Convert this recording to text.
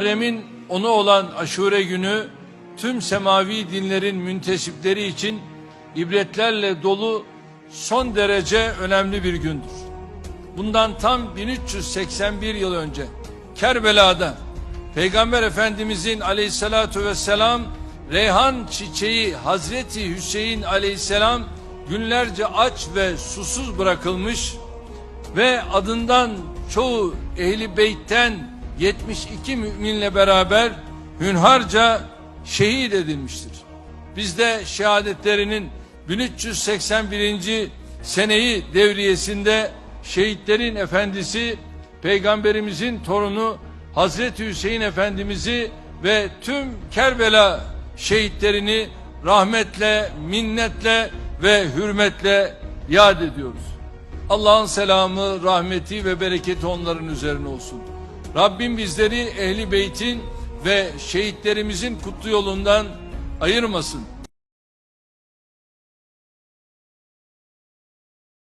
Muharrem'in onu olan aşure günü tüm semavi dinlerin müntesipleri için ibretlerle dolu son derece önemli bir gündür. Bundan tam 1381 yıl önce Kerbela'da Peygamber Efendimizin aleyhissalatu vesselam Reyhan çiçeği Hazreti Hüseyin aleyhisselam günlerce aç ve susuz bırakılmış ve adından çoğu ehli beytten 72 müminle beraber hünharca şehit edilmiştir. Biz de şehadetlerinin 1381. seneyi devriyesinde şehitlerin efendisi peygamberimizin torunu Hazreti Hüseyin Efendimiz'i ve tüm Kerbela şehitlerini rahmetle, minnetle ve hürmetle yad ediyoruz. Allah'ın selamı, rahmeti ve bereketi onların üzerine olsun. Rabbim bizleri ehli beytin ve şehitlerimizin kutlu yolundan ayırmasın.